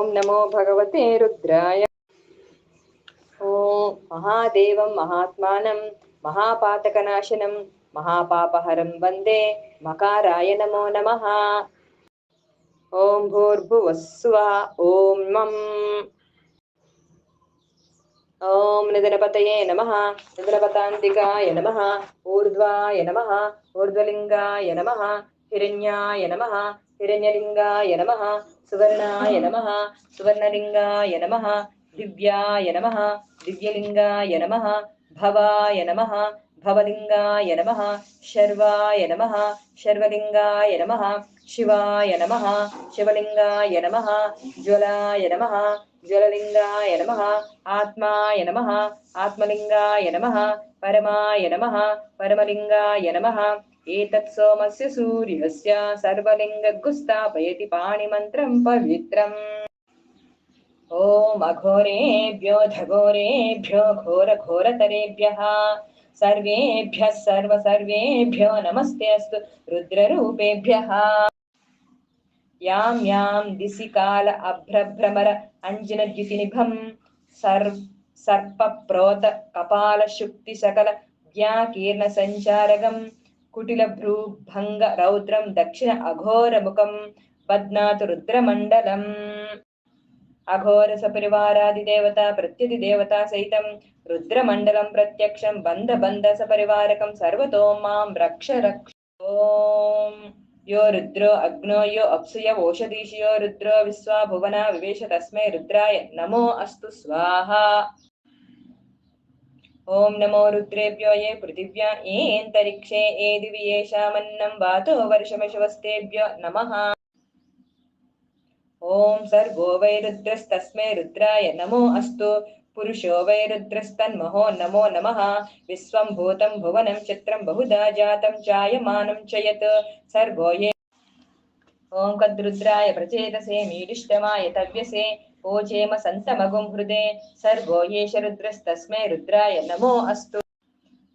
ఓం నమో భగవతే రుద్రాయ. ఓం మహాదేవం మహాత్మానం మహాపాతకనాశనం మహాపాపహరం వందే మకారాయ నమో నమ. ఓం భూర్భువస్వ ఓం మం ఓం నిధనపతయే నమ నిధనపతాంతికాయ నమ ఊర్ధ్వాయ నమ ఊర్ధ్వలింగాయ నమ హిరణ్యాయ నమ హిరణ్యలింగాయ నమ సువర్ణాయ నమ సువర్ణలింగాయ నమ దివ్యాయ నమ దివ్యలింగాయ నమ భవాయ నమ భవలింగాయ నమ శర్వాయ నమ శర్వలింగాయ నమ శివాయ నమ శివలింగాయ నమ జ్వలాయ నమ జ్వలలింగాయ నమ ఆత్మాయ నమ ఆత్మలింగాయ నమ పరమాయ నమ పరమలింగాయ నమ ఏతత్ సోమస్య సూర్యస్య సర్వలింగగ్గు స్థాపయతి పాణిమంత్రం పవిత్రం ఓం అఘోరేభ్యో ధఘోరేభ్యో ఘోర ఘోరతరేభ్య సర్వేభ్య సర్వ సర్వేభ్యో నమస్తే అస్తు రుద్రరూపేభ్య యాం యాం దిశి కాల అభ్రభ్రమర అంజన సర్ప ప్రోత కపాల శుక్తి సకల వ్యాకీర్ణ సంచారగం కుటిల భ్రూభంగ రౌద్రం దక్షిణ అఘోరముఖం పద్నాథరుద్రమండలం అఘోర సపరివారాదిదేవత ప్రత్యధిదేవత సైతం రుద్రమండలం ప్రత్యక్షం బంధ బంధ సపరివారకం సర్వతో మాం రక్ష రక్ష. ఓం యో రుద్రో అగ్నో యో అప్సుయ ఓషధీషియో రుద్రో విశ్వా భువన వివేశ తస్మై రుద్రాయ నమో అస్తు స్వాహ. ఓం నమో రుద్రేభ్యో ఏ పృథివ్యా ఏంతరిక్షే ఏ దివి ఏషామన్నం వాతో వర్షమశువస్తేభ్యో నమ. ఓం సర్గో వై రుద్రస్తస్మై రుద్రాయ నమో అస్తు పురుషో వై రుద్రస్తన్మహో నమో నమ. విశ్వం భూతం భువనం చిత్రం బహుదా జాతం చాయమానం చయత్ యత్. సర్గో ఏ ఓం కద్రుద్రాయ ప్రచేతసే మీడిష్టమాయ తవ్యసే ఓచేమ సంతమగుం హృదే సర్గో ఏష రుద్రస్తస్మై రుద్రాయ నమో అస్తు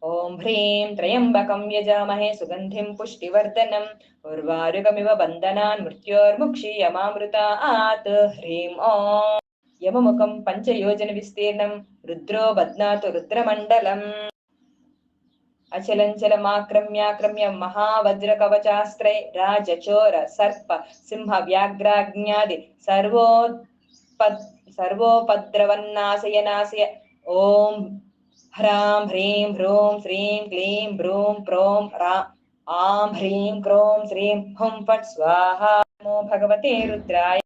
ఓం హ్రీం త్రయంబకం యజామహే సుగంధిం పుష్టివర్ధనం ఉర్వారుకమివ బంధనాన్ మృత్యోర్ముక్షీయమామృతాత్ హ్రీం ఓం యమముఖం పంచయోజన విస్తీర్ణం రుద్రో బధ్నాతు రుద్రమండలం అచలంచలమాక్రమ్యాక్రమ్య మహావజ్ర కవచాస్త్రై రాజచోర సర్ప సర్వోపద్రవన్నాశయనాశయ ఓం హ్రాం హ్రీం హ్రూం శ్రీం క్లీం బ్రూం ప్రోం రా ఆం హ్రీం క్రోం శ్రీం హుం ఫట్ స్వాహ నమో భగవతే రుద్రాయ